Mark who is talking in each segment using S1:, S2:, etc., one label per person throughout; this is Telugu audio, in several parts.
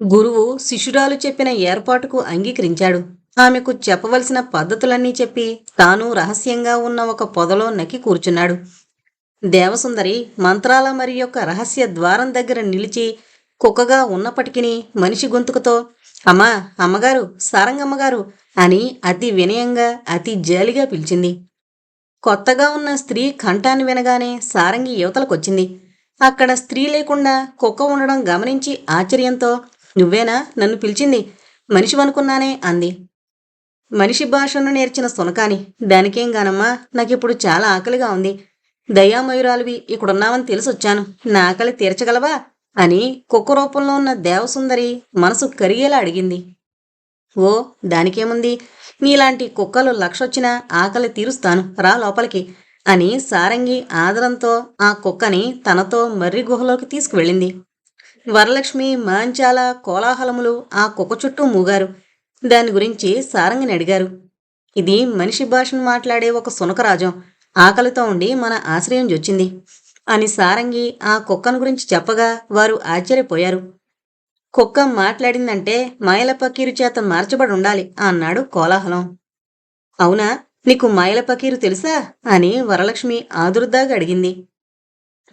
S1: గురువు శిష్యురాలు చెప్పిన ఏర్పాటుకు అంగీకరించాడు. ఆమెకు చెప్పవలసిన పద్ధతులన్నీ చెప్పి తాను రహస్యంగా ఉన్న ఒక పొదలో నక్కి కూర్చున్నాడు. దేవసుందరి మంత్రాల మరి యొక్క రహస్య ద్వారం దగ్గర నిలిచి కుక్కగా ఉన్నప్పటికీ మనిషి గొంతుకుతో అమ్మా అమ్మగారు సారంగమ్మగారు అని అతి వినయంగా అతి జాలిగా పిలిచింది. కొత్తగా ఉన్న స్త్రీ కంఠాన్ని వినగానే సారంగి యువతలకొచ్చింది. అక్కడ స్త్రీ లేకుండా కుక్క ఉండడం గమనించి ఆశ్చర్యంతో నువ్వేనా? నన్ను పిలిచింది? మనిషివనుకున్నానే అంది. మనిషి భాషను నేర్చిన సునకాని దానికేం గానమ్మా నాకిప్పుడు చాలా ఆకలిగా ఉంది. దయామయురాలివి ఇక్కడున్నావని తెలిసొచ్చాను. నా ఆకలి తీర్చగలవా? అని కుక్క రూపంలో ఉన్న దేవసుందరి మనసు కరిగేలా అడిగింది. ఓ దానికేముంది? నీలాంటి కుక్కలు లక్షొచ్చినా ఆకలి తీరుస్తాను. రా లోపలికి. అని సారంగి ఆదరంతో ఆ కుక్కని తనతో మర్రి గుహలోకి తీసుకువెళ్ళింది. వరలక్ష్మి మాంచాల కోలాహలములు ఆ కుక్క చుట్టూ మూగారు. దాని గురించి సారంగిని అడిగారు. ఇది మనిషి భాషను మాట్లాడే ఒక సునకరాజం ఆకలితో ఉండి మన ఆశ్రయం జొచ్చింది అని సారంగి ఆ కుక్కను గురించి చెప్పగా వారు ఆశ్చర్యపోయారు. కుక్క మాట్లాడిందంటే మాయల పకీరు చేత మార్చబడి ఉండాలి అన్నాడు కోలాహలం. అవునా? నీకు మాయల పకీరు తెలుసా? అని వరలక్ష్మి ఆదుర్దాగా అడిగింది.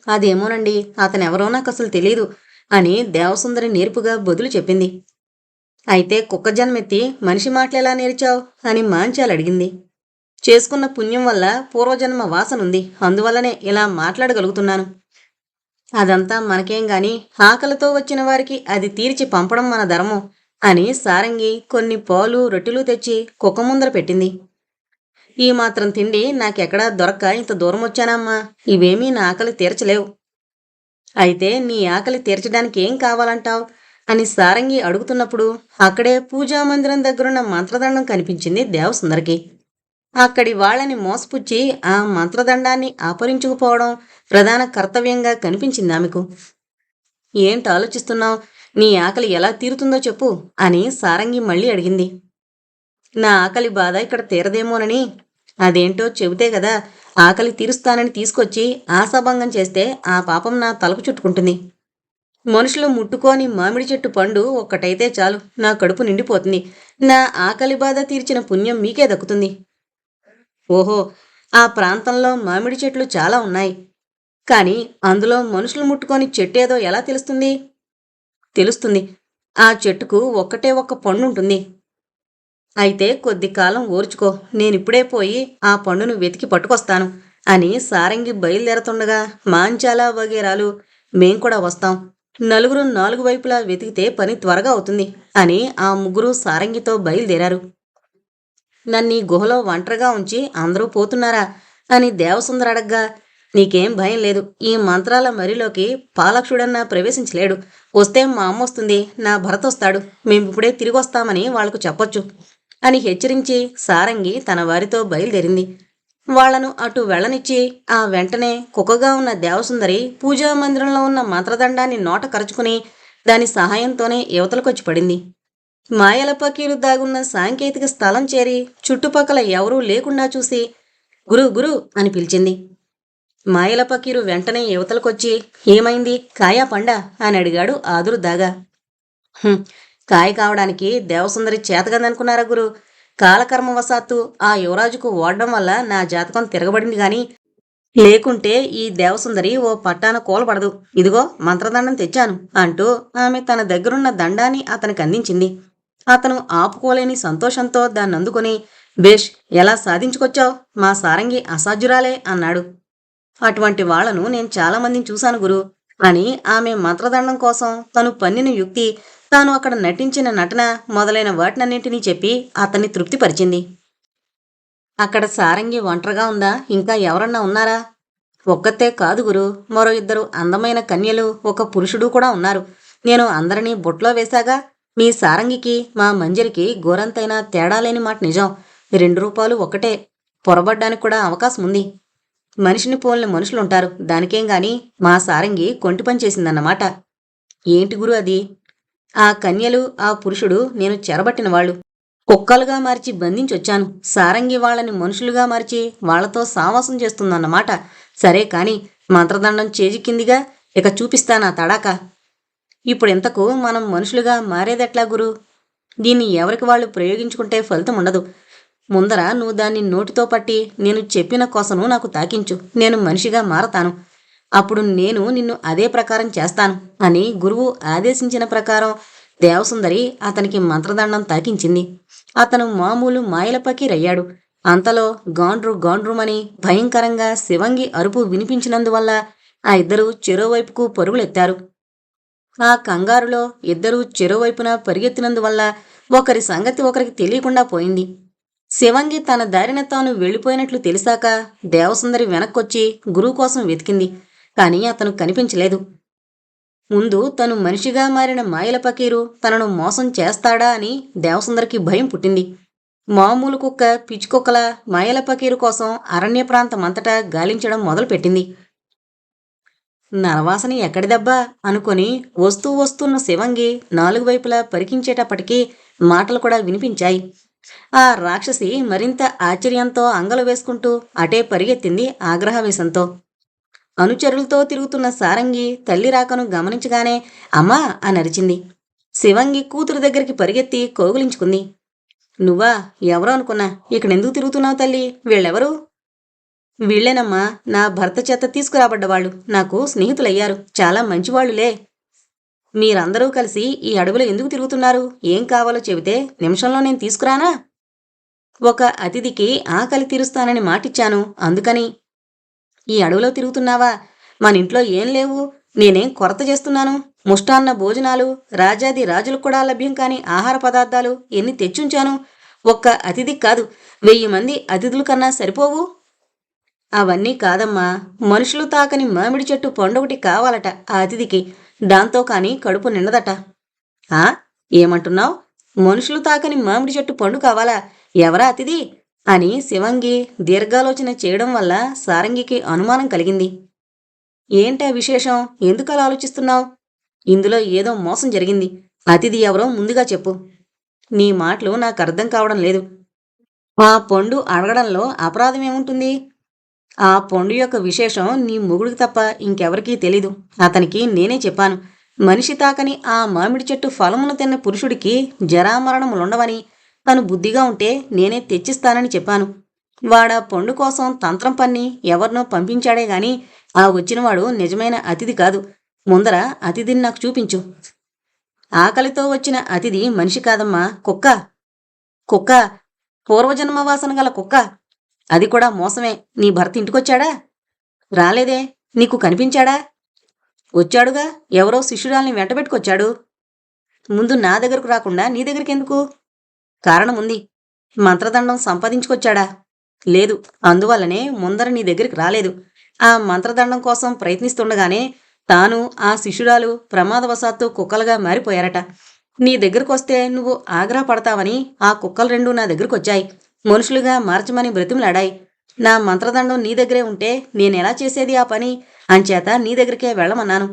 S1: అదేమోనండి అతనెవరో నాకు అసలు తెలీదు అని దేవసుందరి నేర్పుగా బదులు చెప్పింది. అయితే కుక్క జన్మెత్తి మనిషి మాటలెలా నేర్చావు? అని మాంచాలు అడిగింది చేసుకున్న పుణ్యం వల్ల పూర్వజన్మ వాసనుంది. అందువల్లనే ఇలా మాట్లాడగలుగుతున్నాను. అదంతా మనకేం గాని ఆకలితో వచ్చిన వారికి అది తీర్చి పంపడం మన ధర్మం అని సారంగి కొన్ని పాలు రొట్టెలు తెచ్చి కుక్క ముందర పెట్టింది. ఈ మాత్రం తిండి నాకెక్కడా దొరక్క ఇంత దూరం వచ్చానమ్మా ఇవేమీ నా ఆకలి తీర్చలేవు. అయితే నీ ఆకలి తీర్చడానికి ఏం కావాలంటావ్? అని సారంగి అడుగుతున్నప్పుడు అక్కడే పూజా మందిరం దగ్గరున్న మంత్రదండం కనిపించింది దేవసుందరికి. అక్కడి వాళ్ళని మోసపుచ్చి ఆ మంత్రదండాన్ని ఆపరించుకుపోవడం ప్రధాన కర్తవ్యంగా కనిపించింది ఆమెకు ఏంటి ఆలోచిస్తున్నావు? నీ ఆకలి ఎలా తీరుతుందో చెప్పు అని సారంగి మళ్ళీ అడిగింది. నా ఆకలి బాధ ఇక్కడ తీరదేమోనని అదేంటో చెబితే కదా ఆకలి తీరుస్తానని తీసుకొచ్చి ఆశాభంగం చేస్తే ఆ పాపం నా తలకు చుట్టుకుంటుంది. మనుషులు ముట్టుకొని మామిడి చెట్టు పండు ఒక్కటైతే చాలు నా కడుపు నిండిపోతుంది. నా ఆకలి బాధ తీర్చిన పుణ్యం మీకే దక్కుతుంది. ఓహో ఆ ప్రాంతంలో మామిడి చెట్లు చాలా ఉన్నాయి. కానీ అందులో మనుషులు ముట్టుకొని చెట్టు ఏదో ఎలా తెలుస్తుంది? తెలుస్తుంది. ఆ చెట్టుకు ఒక్కటే ఒక్క పండు ఉంటుంది అయితే కొద్ది కాలం ఓర్చుకో. నేనిప్పుడే పోయి ఆ పండును వెతికి పట్టుకొస్తాను అని సారంగి బయలుదేరుతుండగా మాంచాల వగేరాలు మేం కూడా వస్తాం. నలుగురు నాలుగు వైపులా వెతికితే పని త్వరగా అవుతుంది అని ఆ ముగ్గురు సారంగితో బయలుదేరారు. నన్ను గుహలో ఒంటరిగా ఉంచి అందరూ పోతున్నారా అని దేవసుందర అడగ్గా నీకేం భయం లేదు. ఈ మంత్రాల మరిలోకి పాలక్షుడన్నా ప్రవేశించలేడు. వస్తే మా అమ్మ వస్తుంది నా భరత వస్తాడు మేమిప్పుడే తిరిగి వస్తామని వాళ్ళకు చెప్పొచ్చు. అని హెచ్చరించి సారంగి తన వారితో బయలుదేరింది. వాళ్ళను అటు వెళ్ళనిచ్చి ఆ వెంటనే కుక్కగా ఉన్న దేవసుందరి పూజా మందిరంలో ఉన్న మంత్రదండాన్ని నోట కరుచుకుని దాని సహాయంతోనే యువతలకొచ్చి పడింది. మాయల పకీరు దాగున్న సాంకేతిక స్థలం చేరి చుట్టుపక్కల ఎవరూ లేకుండా చూసి గురు గురు అని పిలిచింది. మాయల పకీరు వెంటనే యువతలకొచ్చి ఏమైంది? కాయా పండా? అని అడిగాడు ఆదురు దాగా కాయ కావడానికి దేవసుందరి చేతగదనుకున్నారా గురు? కాలకర్మవశాత్తు ఆ యువరాజుకు ఓడడం వల్ల నా జాతకం తిరగబడింది గాని లేకుంటే ఈ దేవసుందరి ఓ పట్టాన కూలబడదు. ఇదిగో మంత్రదండం తెచ్చాను అంటూ ఆమె తన దగ్గరున్న దండాన్ని అతనికి అందించింది. అతను ఆపుకోలేని సంతోషంతో దాన్ని అందుకుని బేష్ ఎలా సాధించుకొచ్చావు? మా సారంగి అసాధ్యురాలే అన్నాడు. అటువంటి వాళ్ళను నేను చాలా మందిని చూశాను గురు అని ఆమె మంత్రదండం కోసం తను పన్నిన యుక్తి తాను అక్కడ నటించిన నటన మొదలైన వాటినన్నింటినీ చెప్పి అతన్ని తృప్తిపరిచింది. అక్కడ సారంగి ఒంటరిగా ఉందా? ఇంకా ఎవరన్నా ఉన్నారా? ఒక్కతే కాదు గురు. మరో ఇద్దరు అందమైన కన్యలు ఒక పురుషుడు కూడా ఉన్నారు. నేను అందరినీ బొట్లో వేశాగా? మీ సారంగికి మా మంజరికి ఘోరంతైనా తేడా లేని మాట నిజం. రెండు రూపాయలు ఒకటే పొరబడ్డానికి కూడా అవకాశం ఉంది. మనిషిని పోలిన మనుషులుంటారు. దానికేం గాని మా సారంగి కొంటి పని చేసిందన్నమాట. ఏంటి గురు అది? ఆ కన్యలు ఆ పురుషుడు నేను చెరబట్టిన వాళ్ళు. కుక్కలుగా మార్చి బంధించొచ్చాను. సారంగి వాళ్ళని మనుషులుగా మార్చి వాళ్ళతో సావాసం చేస్తుందన్నమాట. సరే కాని మంత్రదండం చేజిక్కిందిగా ఇక చూపిస్తానా తడాక? ఇప్పుడు ఇంతకు మనం మనుషులుగా మారేదెట్లా గురు? దీన్ని ఎవరికి వాళ్ళు ప్రయోగించుకుంటే ఫలితం ఉండదు. ముందర నువ్వు దాన్ని నోటితో పట్టి నేను చెప్పిన కోసను నాకు తాకించు. నేను మనిషిగా మారతాను. అప్పుడు నేను నిన్ను అదే ప్రకారం చేస్తాను అని గురువు ఆదేశించిన ప్రకారం దేవసుందరి అతనికి మంత్రదండం తాకించింది. అతను మామూలు మాయల పకీరయ్యాడు అంతలో గాండ్రు గాండ్రుమని భయంకరంగా శివంగి అరుపు వినిపించినందువల్ల ఆ ఇద్దరూ చెరోవైపుకు పరుగులెత్తారు. ఆ కంగారులో ఇద్దరూ చెరోవైపున పరిగెత్తినందువల్ల ఒకరి సంగతి ఒకరికి తెలియకుండా పోయింది. శివంగి తన దారిన తాను వెళ్ళిపోయినట్లు తెలిసాక దేవసుందరి వెనక్కొచ్చి గురువు కోసం వెతికింది. కానీ అతను కనిపించలేదు. ముందు తను మనిషిగా మారిన మాయల పకీరు తనను మోసం చేస్తాడా అని దేవసుందరికి భయం పుట్టింది. మామూలు కుక్క పిచ్చుకుక్కల మాయల పకీరు కోసం అరణ్య ప్రాంతమంతటా గాలించడం మొదలుపెట్టింది. ఎక్కడి దెబ్బ? అనుకొని వస్తూ వస్తున్న శివంగి నాలుగు వైపులా పరికించేటప్పటికీ మాటలు కూడా వినిపించాయి. ఆ రాక్షసి మరింత ఆశ్చర్యంతో అంగలు వేసుకుంటూ అటే పరిగెత్తింది ఆగ్రహవేశంతో. అనుచరులతో తిరుగుతున్న సారంగి తల్లి రాకను గమనించగానే అమ్మా అని అరిచింది. శివంగి కూతురు దగ్గరికి పరిగెత్తి కోగులించుకుంది. నువ్వా? ఎవరో అనుకున్నా. ఇక్కడెందుకు తిరుగుతున్నావు తల్లి? వీళ్ళెవరు? వీళ్ళేనమ్మా. నా భర్త చేత తీసుకురాబడ్డవాళ్ళు. నాకు స్నేహితులయ్యారు. చాలా మంచివాళ్ళులే మీరందరూ కలిసి ఈ అడవిలో ఎందుకు తిరుగుతున్నారు? ఏం కావాలో చెబితే నిమిషంలో నేను తీసుకురానా? ఒక అతిథికి ఆకలి తీరుస్తానని మాటిచ్చాను. అందుకని ఈ అడవిలో తిరుగుతున్నావా? మన ఇంట్లో ఏం లేవు. నేనేం కొరత చేస్తున్నాను? ముష్టాన్న భోజనాలు రాజాది రాజులకు కూడా లభ్యం కాని ఆహార పదార్థాలు ఎన్ని తెచ్చుంచాను? ఒక్క అతిథి కాదు. వెయ్యి మంది అతిథుల కన్నా సరిపోవు. అవన్నీ కాదమ్మా. మనుషులు తాకని మామిడి చెట్టు పండొకటి కావాలట ఆ అతిథికి. దాంతో కాని కడుపు నిండదట. ఆ? ఏమంటున్నావు? మనుషులు తాకని మామిడి చెట్టు పండు కావాలా? ఎవరా అతిథి? అని శివంగి దీర్ఘాలోచన చేయడం వల్ల సారంగికి అనుమానం కలిగింది. ఏంటా విశేషం? ఎందుకు అలా ఆలోచిస్తున్నావు? ఇందులో ఏదో మోసం జరిగింది. అతిథి ఎవరో ముందుగా చెప్పు. నీ మాటలు నాకు అర్థం కావడం లేదు. ఆ పండు అడగడంలో అపరాధం ఏముంటుంది? ఆ పండు యొక్క విశేషం నీ మొగుడికి తప్ప ఇంకెవరికీ తెలీదు. అతనికి నేనే చెప్పాను. మనిషి తాకని ఆ మామిడి చెట్టు ఫలమును తిన్న పురుషుడికి జరామరణములుండవని తను బుద్ధిగా ఉంటే నేనే తెచ్చిస్తానని చెప్పాను. వాడ పండు కోసం తంత్రం పన్ని ఎవరినో పంపించాడే గాని ఆ వచ్చినవాడు నిజమైన అతిథి కాదు. ముందర అతిథిని నాకు చూపించు. ఆకలితో వచ్చిన అతిథి మనిషి కాదమ్మా కుక్క. కుక్క. పూర్వజన్మ వాసన గల కుక్క. అది కూడా మోసమే. నీ భర్త ఇంటికొచ్చాడా? రాలేదే. నీకు కనిపించాడా? వచ్చాడుగా. ఎవరో శిష్యురాల్ని వెంటబెట్టుకొచ్చాడు. ముందు నా దగ్గరకు రాకుండా నీ దగ్గరికి ఎందుకు కారణం ఉంది మంత్రదండం సంపాదించుకొచ్చాడా? లేదు అందువల్లనే ముందర నీ దగ్గరికి రాలేదు. ఆ మంత్రదండం కోసం ప్రయత్నిస్తుండగానే తాను ఆ శిష్యురాలు ప్రమాదవశాత్తు కుక్కలుగా మారిపోయారట. నీ దగ్గరకొస్తే నువ్వు ఆగ్రా పడతావని ఆ కుక్కలు రెండు నా దగ్గరకొచ్చాయి. మనుషులుగా మార్చమని బ్రతిమలాడాయి. నా మంత్రదండం నీ దగ్గరే ఉంటే నేనెలా చేసేది ఆ పని? అంచేత నీ దగ్గరికే వెళ్ళమన్నాను.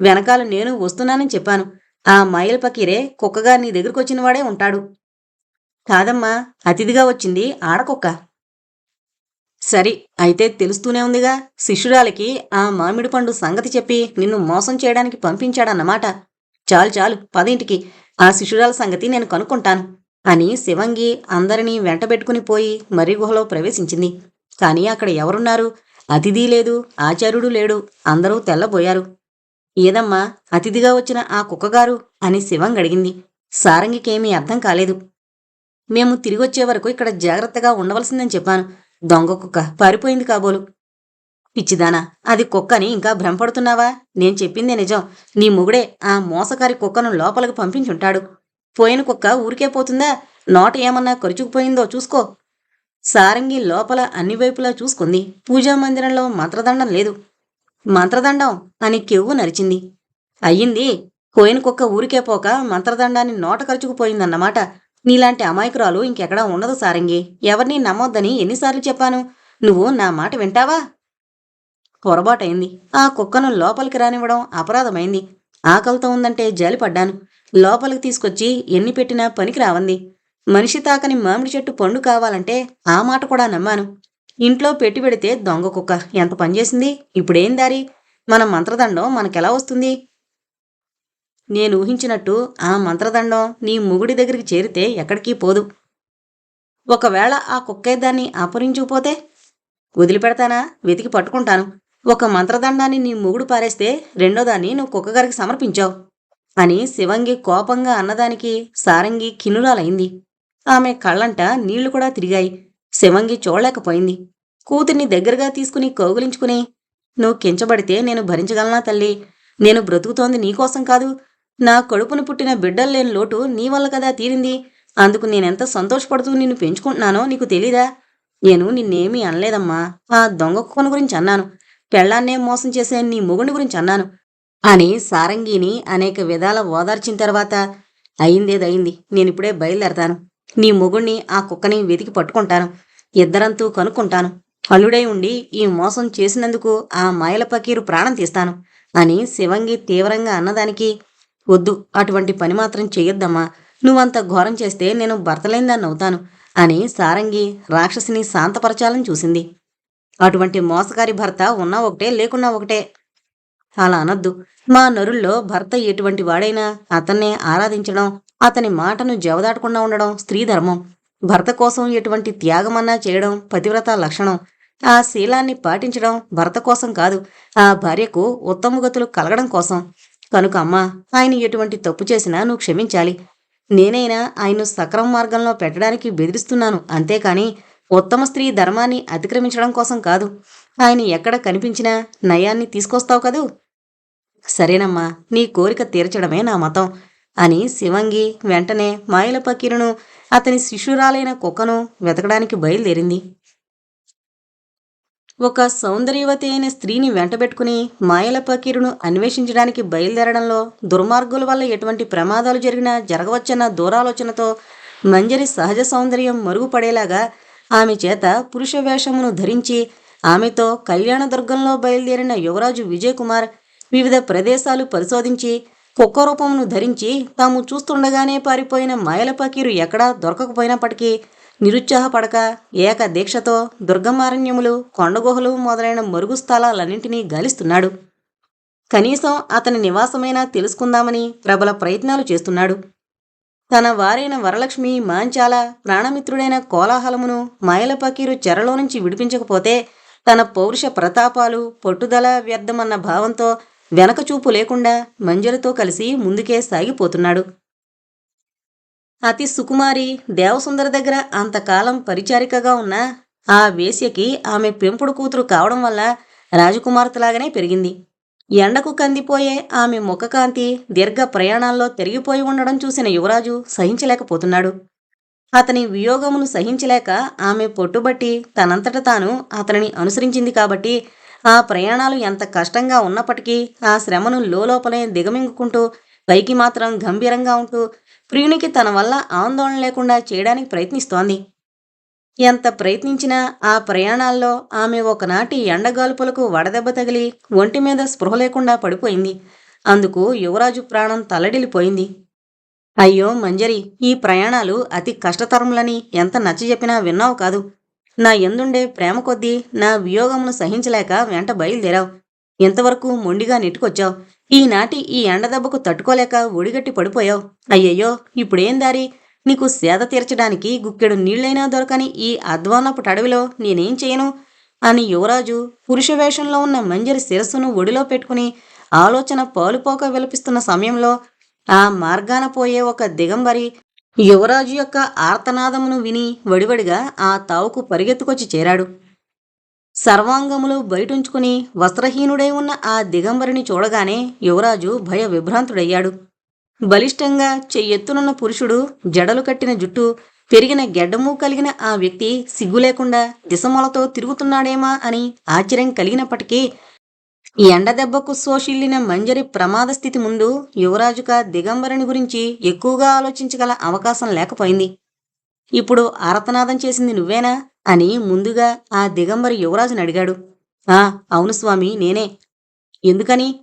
S1: వెనకాల నేను వస్తున్నానని చెప్పాను. ఆ మైల్ పకీరే కుక్కగా నీ దగ్గరకొచ్చినవాడే ఉంటాడు. కాదమ్మా అతిథిగా వచ్చింది ఆడకుక్క. సరి అయితే తెలుస్తూనే ఉందిగా. శిష్యురాలికి ఆ మామిడి పండు సంగతి చెప్పి నిన్ను మోసం చేయడానికి పంపించాడన్నమాట. చాలు చాలు పదింటికి. ఆ శిష్యురాల సంగతి నేను కనుక్కుంటాను అని శివంగి అందరినీ వెంటబెట్టుకుని పోయి మర్రి గుహలో ప్రవేశించింది. కానీ అక్కడ ఎవరున్నారు? అతిథి లేదు ఆచార్యుడు లేడు అందరూ తెల్లబోయారు. ఏదమ్మా అతిథిగా వచ్చిన ఆ కుక్కగారు అని శివంగ్ అడిగింది సారంగికేమీ అర్థం కాలేదు. మేము తిరిగొచ్చే వరకు ఇక్కడ జాగ్రత్తగా ఉండవలసిందని చెప్పాను. దొంగ కుక్క పారిపోయింది కాబోలు. పిచ్చిదానా అది కుక్కని ఇంకా భ్రమపడుతున్నావా? నేను చెప్పిందే నిజం. నీ మొగుడే ఆ మోసకారి కుక్కను లోపలికి పంపించుంటాడు. పోయిన కుక్క ఊరికే పోతుందా? నోట ఏమన్నా ఖర్చుకుపోయిందో చూసుకో. సారంగి లోపల అన్ని వైపులా చూసుకుంది. పూజా మందిరంలో మంత్రదండం లేదు. మంత్రదండం అని కెవ్వు నరిచింది. అయ్యింది. పోయిన కుక్క ఊరికే పోక మంత్రదండాన్ని నోట ఖర్చుకుపోయిందన్నమాట నీలాంటి అమాయకురాలు ఇంకెక్కడా ఉండదు సారంగి. ఎవరిని నమ్మొద్దని ఎన్నిసార్లు చెప్పాను? నువ్వు నా మాట వింటావా? పొరపాటైంది. ఆ కుక్కను లోపలికి రానివ్వడం అపరాధమైంది. ఆకలితో ఉందంటే జాలిపడ్డాను. లోపలికి తీసుకొచ్చి ఎన్ని పెట్టినా పనికి రావంది. మనిషి తాకని మామిడి చెట్టు పండు కావాలంటే ఆ మాట కూడా నమ్మాను. ఇంట్లో పెట్టి పెడితే దొంగ కుక్క. ఎంత పనిచేసింది ఇప్పుడేం దారి? మన మంత్రదండం మనకెలా వస్తుంది? నేను ఊహించినట్టు ఆ మంత్రదండం నీ మొగుడి దగ్గరికి చేరితే ఎక్కడికి పోదు. ఒకవేళ ఆ కుక్కే దాన్ని ఆపరించుకుపోతే వదిలిపెడతానా? వెతికి పట్టుకుంటాను. ఒక మంత్రదండాన్ని నీ మొగుడు పారేస్తే రెండోదాన్ని నువ్వు కుక్కగారికి సమర్పించావు అని శివంగి కోపంగా అన్నదానికి సారంగి కిన్నురాలైంది ఆమె కళ్ళంట నీళ్ళు కూడా తిరిగాయి. శివంగి చూడలేకపోయింది. కూతుర్ని దగ్గరగా తీసుకుని కౌగులించుకుని నువ్వు కించబడితే నేను భరించగలనా తల్లి? నేను బ్రతుకుతోంది నీకోసం కాదు. నా కడుపును పుట్టిన బిడ్డలు లేని లోటు నీ వల్ల కదా తీరింది? అందుకు నేనెంత సంతోషపడుతూ నిన్ను పెంచుకుంటున్నానో నీకు తెలీదా? నేను నిన్నేమీ అనలేదమ్మా. ఆ దొంగ కుక్కను గురించి అన్నాను. పెళ్ళాన్నే మోసం చేసే నీ మొగుని గురించి అన్నాను. అని సారంగిని అనేక విధాల ఓదార్చిన తర్వాత అయిందేదయింది. నేనిప్పుడే బయలుదేరతాను. నీ మొగుణ్ణి ఆ కుక్కని వెతికి పట్టుకుంటాను. ఇద్దరంతూ కనుక్కుంటాను. అల్లుడై ఉండి ఈ మోసం చేసినందుకు ఆ మాయల పకీరు ప్రాణం తీస్తాను అని శివంగి తీవ్రంగా అన్నదానికి వద్దు అటువంటి పని మాత్రం చేయొద్దమ్మా నువ్వంత ఘోరం చేస్తే నేను భర్తలేందాన్ని అవుతాను అని సారంగి రాక్షసిని శాంతపరచాలని చూసింది. అటువంటి మోసగారి భర్త ఉన్నా ఒకటే లేకున్నా ఒకటే. అలా అనొద్దు. మా నరుల్లో భర్త ఎటువంటి వాడైనా అతన్నే ఆరాధించడం అతని మాటను జవదాటకుండా ఉండడం స్త్రీ ధర్మం. భర్త కోసం ఎటువంటి త్యాగమన్నా చేయడం పతివ్రత లక్షణం. ఆ శీలాన్ని పాటించడం భర్త కోసం కాదు ఆ భార్యకు ఉత్తమగతులు కలగడం కోసం. కనుక అమ్మా ఆయన ఎటువంటి తప్పు చేసినా నువ్వు క్షమించాలి. నేనైనా ఆయన్ను సక్రమ మార్గంలో పెట్టడానికి బెదిరిస్తున్నాను. అంతేకాని ఉత్తమ స్త్రీ ధర్మాన్ని అతిక్రమించడం కోసం కాదు. ఆయన ఎక్కడ కనిపించినా నయాన్ని తీసుకొస్తావు కదూ? సరేనమ్మా నీ కోరిక తీర్చడమే నా మతం అని శివంగి వెంటనే మాయల పకీరును అతని శిష్యురాలైన కుక్కను వెతకడానికి బయలుదేరింది. ఒక సౌందర్యవతి అయిన స్త్రీని వెంటబెట్టుకుని మాయల పకీరును అన్వేషించడానికి బయలుదేరడంలో దుర్మార్గుల వల్ల ఎటువంటి ప్రమాదాలు జరిగినా జరగవచ్చన్న దూరాలోచనతో మంజరి సహజ సౌందర్యం మరుగుపడేలాగా ఆమె చేత పురుష వేషమును ధరించి ఆమెతో కళ్యాణదుర్గంలో బయలుదేరిన యువరాజు విజయ్ కుమార్ వివిధ ప్రదేశాలు పరిశోధించి కుక్క రూపమును ధరించి తాము చూస్తుండగానే పారిపోయిన మాయల పకీరు ఎక్కడా దొరకకపోయినప్పటికీ నిరుత్సాహపడక ఏక దీక్షతో దుర్గమారణ్యములు కొండగుహలు మొదలైన మరుగు స్థలాలన్నింటినీ గాలిస్తున్నాడు. కనీసం అతని నివాసమైనా తెలుసుకుందామని ప్రబల ప్రయత్నాలు చేస్తున్నాడు. తన వారైన వరలక్ష్మి మాంచాల ప్రాణమిత్రుడైన కోలాహలమును మాయలపకీరు చెరలో నుంచి విడిపించకపోతే తన పౌరుష ప్రతాపాలు పట్టుదల వ్యర్థమన్న భావంతో వెనకచూపు లేకుండా మంజరితో కలిసి ముందుకే సాగిపోతున్నాడు. అతి సుకుమారి దేవసుందర దగ్గర అంతకాలం పరిచారికగా ఉన్న ఆ వేశ్యకి ఆమె పెంపుడు కూతురు కావడం వల్ల రాజకుమార్తెలాగానే పెరిగింది. ఎండకు కందిపోయే ఆమె ముఖకాంతి దీర్ఘ ప్రయాణాల్లో తిరిగిపోయి ఉండడం చూసిన యువరాజు సహించలేకపోతున్నాడు. అతని వియోగమును సహించలేక ఆమె పొట్టుబట్టి తనంతట తాను అతనిని అనుసరించింది కాబట్టి ఆ ప్రయాణాలు ఎంత కష్టంగా ఉన్నప్పటికీ ఆ శ్రమను లోపలే దిగమింగుకుంటూ పైకి మాత్రం గంభీరంగా ఉంటూ ప్రియునికి తన వల్ల ఆందోళన లేకుండా చేయడానికి ప్రయత్నిస్తోంది. ఎంత ప్రయత్నించినా ఆ ప్రయాణాల్లో ఆమె ఒకనాటి ఎండగాల్పులకు వడదెబ్బ తగిలి ఒంటి మీద స్పృహ లేకుండా పడిపోయింది. అందుకు యువరాజు ప్రాణం తల్లడిల్లిపోయింది. అయ్యో మంజరి ఈ ప్రయాణాలు అతి కష్టతరములని ఎంత నచ్చజెప్పినా విన్నావు కాదు. నా ఎందుండే ప్రేమ కొద్దీ నా వియోగమును సహించలేక వెంట బయలుదేరావు. ఇంతవరకు మొండిగా నెట్టుకొచ్చావు. ఈనాటి ఈ ఎండదెబ్బకు తట్టుకోలేక ఒడిగట్టి పడిపోయావు. అయ్యయ్యో ఇప్పుడేం దారి? నీకు సేద తీర్చడానికి గుక్కెడు నీళ్ళైనా దొరకని ఈ అధ్వానపు అడవిలో నేనేం చేయను? అని యువరాజు పురుష వేషంలో ఉన్న మంజరి శిరస్సును ఒడిలో పెట్టుకుని ఆలోచన పాలుపోక విలపిస్తున్న సమయంలో ఆ మార్గాన పోయే ఒక దిగంబరి యువరాజు యొక్క ఆర్తనాదమును విని వడివడిగా ఆ తావుకు పరిగెత్తుకొచ్చి చేరాడు. సర్వాంగములు బయటుంచుకుని వస్త్రహీనుడై ఉన్న ఆ దిగంబరిని చూడగానే యువరాజు భయ విభ్రాంతుడయ్యాడు బలిష్టంగా చెయ్యెత్తునున్న పురుషుడు జడలు కట్టిన జుట్టు పెరిగిన గెడ్డము కలిగిన ఆ వ్యక్తి సిగ్గు లేకుండా దిశమొలతో తిరుగుతున్నాడేమా అని ఆశ్చర్యం కలిగినప్పటికీ ఈ ఎండదెబ్బకు సోషిల్లిన మంజరి ప్రమాద స్థితి ముందు యువరాజుక దిగంబరుని గురించి ఎక్కువగా ఆలోచించగల అవకాశం లేకపోయింది. ఇప్పుడు ఆరతనాదం చేసింది నువ్వేనా? అని ముందుగా ఆ దిగంబరి యువరాజుని అడిగాడు. ఆ అవును స్వామి నేనే. ఎందుకని?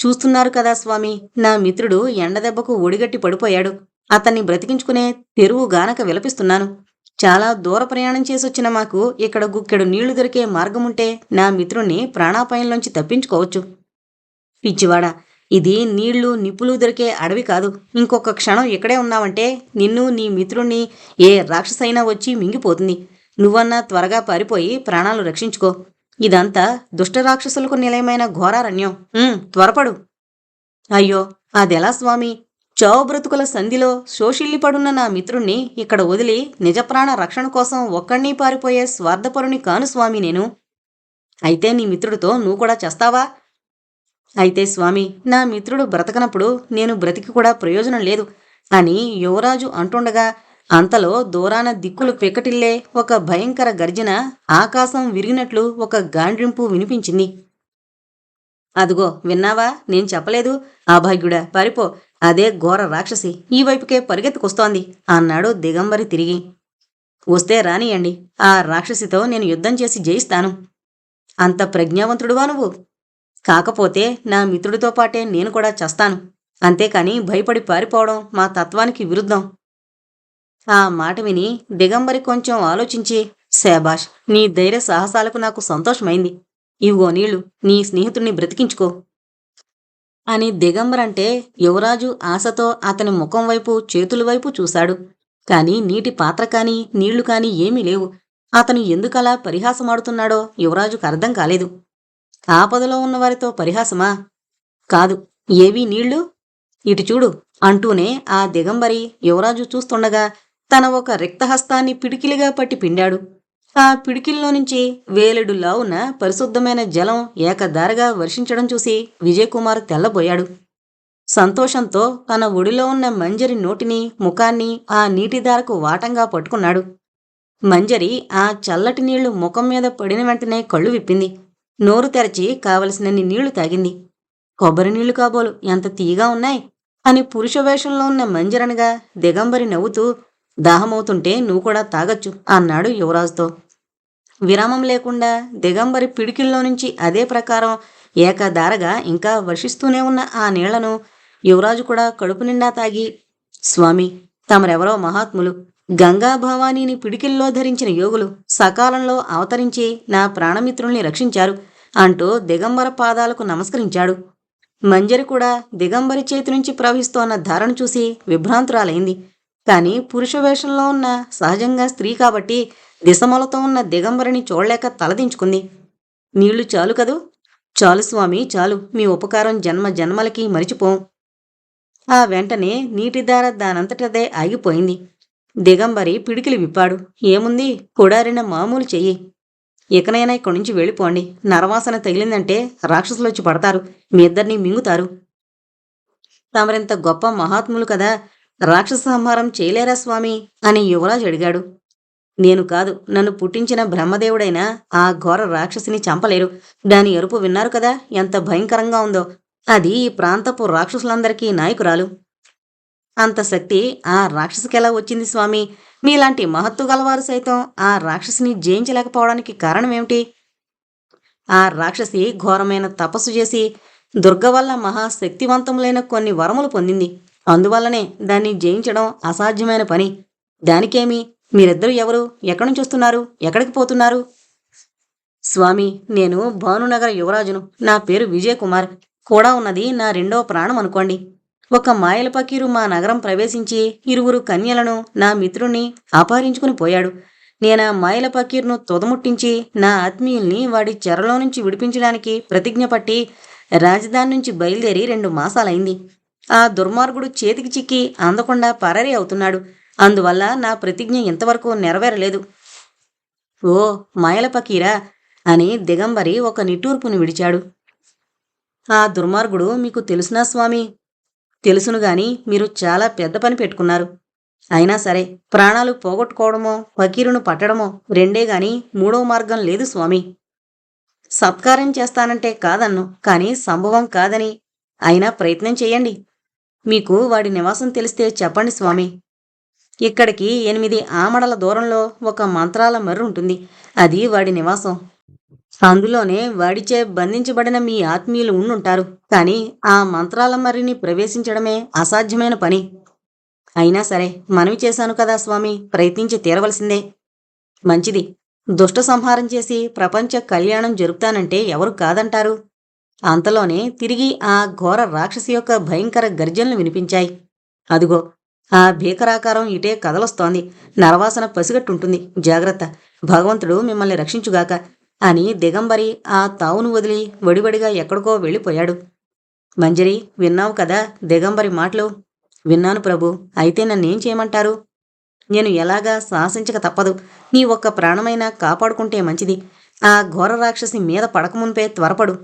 S1: చూస్తున్నారు కదా స్వామి. నా మిత్రుడు ఎండదెబ్బకు ఒడిగట్టి పడిపోయాడు. అతన్ని బ్రతికించుకునే తెరువు గానక విలపిస్తున్నాను. చాలా దూర ప్రయాణం చేసొచ్చిన మాకు ఇక్కడ గుక్కెడు నీళ్ళు దొరికే మార్గముంటే నా మిత్రుణ్ణి ప్రాణాపాయంలోంచి తప్పించుకోవచ్చు. పిచ్చివాడ ఇది నీళ్ళు నిప్పులు దొరికే అడవి కాదు. ఇంకొక క్షణం ఇక్కడే ఉన్నావంటే నిన్ను నీ మిత్రుణ్ణి ఏ రాక్షసైనా వచ్చి మింగిపోతుంది. నువ్వన్నా త్వరగా పారిపోయి ప్రాణాలు రక్షించుకో. ఇదంతా దుష్టరాక్షసులకు నిలయమైన ఘోరారణ్యం. త్వరపడు. అయ్యో అదెలా స్వామి? చావు బ్రతుకుల సంధిలో శోషిల్లిపడున్న నా మిత్రుణ్ణి ఇక్కడ వదిలి నిజప్రాణ రక్షణ కోసం ఒక్కడినీ పారిపోయే స్వార్థపరుని కాను స్వామి నేను. అయితే నీ మిత్రుడితో నువ్వు కూడా చేస్తావా? అయితే స్వామి నా మిత్రుడు బ్రతకనప్పుడు నేను బ్రతికి కూడా ప్రయోజనం లేదు అని యువరాజు అంటుండగా అంతలో దూరాన దిక్కులు పెకటిల్లే ఒక భయంకర గర్జన ఆకాశం విరిగినట్లు ఒక గాండ్రింపు వినిపించింది. అదుగో విన్నావా? నేను చెప్పలేదు. అభాగ్యుడా పారిపో. అదే ఘోర రాక్షసి ఈ వైపుకే పరిగెత్తుకొస్తోంది అన్నాడు దిగంబరి తిరిగి. వస్తే రానియండి ఆ రాక్షసితో నేను యుద్ధం చేసి జయిస్తాను. అంత ప్రజ్ఞావంతుడువా నువ్వు? కాకపోతే నా మిత్రుడితో పాటే నేను కూడా చస్తాను. అంతేకాని భయపడి పారిపోవడం మా తత్వానికి విరుద్ధం. ఆ మాట విని దిగంబరి కొంచెం ఆలోచించి శాబాష్ నీ ధైర్య సాహసాలకు నాకు సంతోషమైంది. ఇవిగో నీళ్ళు నీ స్నేహితుణ్ణి బ్రతికించుకో. అని దిగంబరంటే యువరాజు ఆశతో అతని ముఖం వైపు చేతుల వైపు చూశాడు. కాని నీటి పాత్ర కాని నీళ్ళు కాని ఏమీ లేవు. అతను ఎందుకలా పరిహాసమాడుతున్నాడో యువరాజుకు అర్థం కాలేదు. ఆపదలో ఉన్నవారితో పరిహాసమా? కాదు. ఏవీ నీళ్ళు? ఇటు చూడు అంటూనే ఆ దిగంబరి యువరాజు చూస్తుండగా తన ఒక రిక్తహస్తాన్ని పిడికిలిగా పట్టి పిండాడు. ఆ పిడికిల్లో నుంచి వేలెడు లావున పరిశుద్ధమైన జలం ఏకధారగా వర్షించడం చూసి విజయకుమార్ తెల్లబోయాడు. సంతోషంతో తన ఒడిలో ఉన్న మంజరి నోటిని ముఖాన్ని ఆ నీటిధారకు వాటంగా పట్టుకున్నాడు. మంజరి ఆ చల్లటి నీళ్ళు ముఖం మీద పడిన వెంటనే కళ్ళు విప్పింది. నోరు తెరచి కావలసినన్ని నీళ్ళు తాగింది. కొబ్బరి నీళ్ళు కాబోలు ఎంత తీగా ఉన్నాయి అని పురుష వేషంలో ఉన్న మంజరనగా దిగంబరి నవ్వుతూ దాహమవుతుంటే నువ్వు కూడా తాగొచ్చు అన్నాడు యువరాజుతో. విరామం లేకుండా దిగంబరి పిడికిల్లో నుంచి అదే ప్రకారం ఏకధారగా ఇంకా వర్షిస్తూనే ఉన్న ఆ నీళ్ళను యువరాజు కూడా కడుపు నిండా తాగి స్వామి తమరెవరో మహాత్ములు. గంగా భవానీని పిడికిల్లో ధరించిన యోగులు సకాలంలో అవతరించి నా ప్రాణమిత్రుల్ని రక్షించారు అంటూ దిగంబర పాదాలకు నమస్కరించాడు. మంజరి కూడా దిగంబరి చేతి నుంచి ప్రవహిస్తోన్న ధారను చూసి విభ్రాంతురాలైంది. కాని పురుష వేషంలో ఉన్న సహజంగా స్త్రీ కాబట్టి దిశమలతో ఉన్న దిగంబరిని చూడలేక తలదించుకుంది నీళ్ళు చాలు కదూ? చాలు స్వామి చాలు. మీ ఉపకారం జన్మ జన్మలకి మరిచిపోం. ఆ వెంటనే నీటిధార దానంతటదే ఆగిపోయింది. దిగంబరి పిడికిలి విప్పాడు. ఏముంది? కొడారిన మామూలు చెయ్యి. ఇకనైనా ఇక్కడి నుంచి వెళ్ళిపోండి. నరవాసన తగిలిందంటే రాక్షసులు వచ్చి పడతారు. మీ ఇద్దరిని మింగుతారు. తమరింత గొప్ప మహాత్ములు కదా? రాక్షస సంహారం చేయలేరా స్వామి? అని యువరాజు అడిగాడు. నేను కాదు నన్ను పుట్టించిన బ్రహ్మదేవుడైన ఆ ఘోర రాక్షసిని చంపలేరు. దాని ఎరుపు విన్నారు కదా ఎంత భయంకరంగా ఉందో. అది ఈ ప్రాంతపు రాక్షసులందరికీ నాయకురాలు. అంత శక్తి ఆ రాక్షసికెలా వచ్చింది స్వామి? మీలాంటి మహత్తు గలవారు సైతం ఆ రాక్షసిని జయించలేకపోవడానికి కారణమేమిటి? ఆ రాక్షసి ఘోరమైన తపస్సు చేసి దుర్గ వల్ల మహాశక్తివంతములైన కొన్ని వరములు పొందింది. అందువల్లనే దాన్ని జయించడం అసాధ్యమైన పని. దానికేమి? మీరిద్దరూ ఎవరు? ఎక్కడి నుంచి వస్తున్నారు? ఎక్కడికి పోతున్నారు? స్వామి నేను భానునగర యువరాజును. నా పేరు విజయకుమార్. కూడా ఉన్నది నా రెండవ ప్రాణం అనుకోండి. ఒక మాయల పకీరు మా నగరం ప్రవేశించి ఇరువురు కన్యలను నా మిత్రుణ్ణి అపహరించుకుని పోయాడు. నేనా మాయల పకీర్ను తొదముట్టించి నా ఆత్మీయుల్ని వాడి చెరలో నుంచి విడిపించడానికి ప్రతిజ్ఞ పట్టి రాజధాని నుంచి బయలుదేరి రెండు మాసాలైంది. ఆ దుర్మార్గుడు చేతికి చిక్కి అందకుండా పరరి అవుతున్నాడు. అందువల్ల నా ప్రతిజ్ఞ ఇంతవరకు నెరవేరలేదు. ఓ మాయల పకీరా అని దిగంబరి ఒక నిట్టూర్పును విడిచాడు. ఆ దుర్మార్గుడు మీకు తెలుసునా స్వామి? తెలుసును గాని మీరు చాలా పెద్ద పని పెట్టుకున్నారు. అయినా సరే ప్రాణాలు పోగొట్టుకోవడమో ఫకీరును పట్టడమో రెండే గాని మూడో మార్గం లేదు స్వామి. సత్కారం చేస్తానంటే కాదన్ను కానీ సంభవం కాదని. అయినా ప్రయత్నం చేయండి. మీకు వాడి నివాసం తెలిస్తే చెప్పండి స్వామి. ఇక్కడికి ఎనిమిది ఆమడల దూరంలో ఒక మంత్రాల మర్రి ఉంటుంది. అది వాడి నివాసం. అందులోనే వాడిచే బంధించబడిన మీ ఆత్మీయులు ఉండుంటారు. కానీ ఆ మంత్రాల మర్రిని ప్రవేశించడమే అసాధ్యమైన పని. అయినా సరే మనవి చేశాను కదా స్వామి. ప్రయత్నించి తీరవలసిందే. మంచిది. దుష్ట సంహారం చేసి ప్రపంచ కళ్యాణం జరుపుతానంటే ఎవరు కాదంటారు? అంతలోనే తిరిగి ఆ ఘోర రాక్షసి యొక్క భయంకర గర్జనలు వినిపించాయి. అదిగో ఆ భీకరాకారం ఇటే కదలొస్తోంది. నరవాసన పసిగట్టుంటుంది. జాగ్రత్త భగవంతుడు మిమ్మల్ని రక్షించుగాక అని దిగంబరి ఆ తావును వదిలి వడివడిగా ఎక్కడికో వెళ్ళిపోయాడు. మంజరి విన్నావు కదా దిగంబరి మాటలు? విన్నాను ప్రభు అయితే నన్నేం చేయమంటారు? నేను ఎలాగా శాసించక తప్పదు. నీ ఒక్క ప్రాణమైనా కాపాడుకుంటే మంచిది. ఆ ఘోర రాక్షసి మీద పడకముంపే త్వరపడు.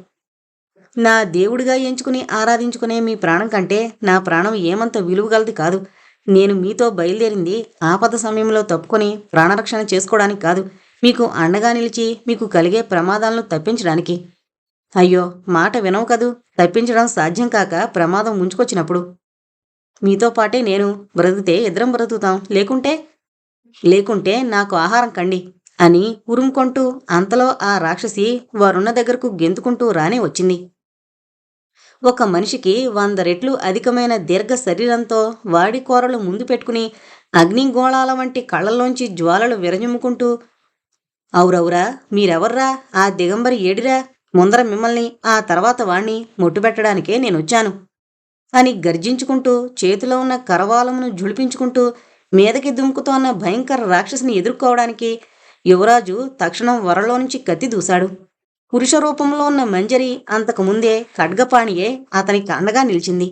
S1: నా దేవుడిగా ఎంచుకుని ఆరాధించుకునే మీ ప్రాణం కంటే నా ప్రాణం ఏమంత విలువగలది కాదు. నేను మీతో బయలుదేరింది ఆపద సమయంలో తప్పుకొని ప్రాణరక్షణ చేసుకోవడానికి కాదు. మీకు అండగా నిలిచి మీకు కలిగే ప్రమాదాలను తప్పించడానికి. అయ్యో మాట వినవు కదూ. తప్పించడం సాధ్యం కాక ప్రమాదం ముంచుకొచ్చినప్పుడు. మీతో పాటే నేను బ్రతికితే ఇద్దరం బ్రతుకుతాం. లేకుంటే? లేకుంటే నాకు ఆహారం కండి అని ఉరుముకొంటూ అంతలో ఆ రాక్షసి వారున్న దగ్గరకు గెంతుకుంటూ రానే వచ్చింది. ఒక మనిషికి వంద రెట్లు అధికమైన దీర్ఘ శరీరంతో వాడి కూరలు ముందు పెట్టుకుని అగ్నిగోళాల వంటి కళ్ళల్లోంచి జ్వాలలు విరజిమ్ముకుంటూ అవురవురా మీరెవర్రా? ఆ దిగంబరి ఏడిరా? ముందర మిమ్మల్ని ఆ తర్వాత వాణ్ణి ముట్టుబెట్టడానికే నేనొచ్చాను అని గర్జించుకుంటూ చేతిలో ఉన్న కరవాలమును జుడిపించుకుంటూ మీదకి దుముకుతోన్న భయంకర రాక్షసిని ఎదుర్కోవడానికి యువరాజు తక్షణం వరలో నుంచి కత్తి దూశాడు. పురుష రూపంలో ఉన్న మంజరి అంతకుముందే ఖడ్గపాణియే అతనికి అండగా నిలిచింది.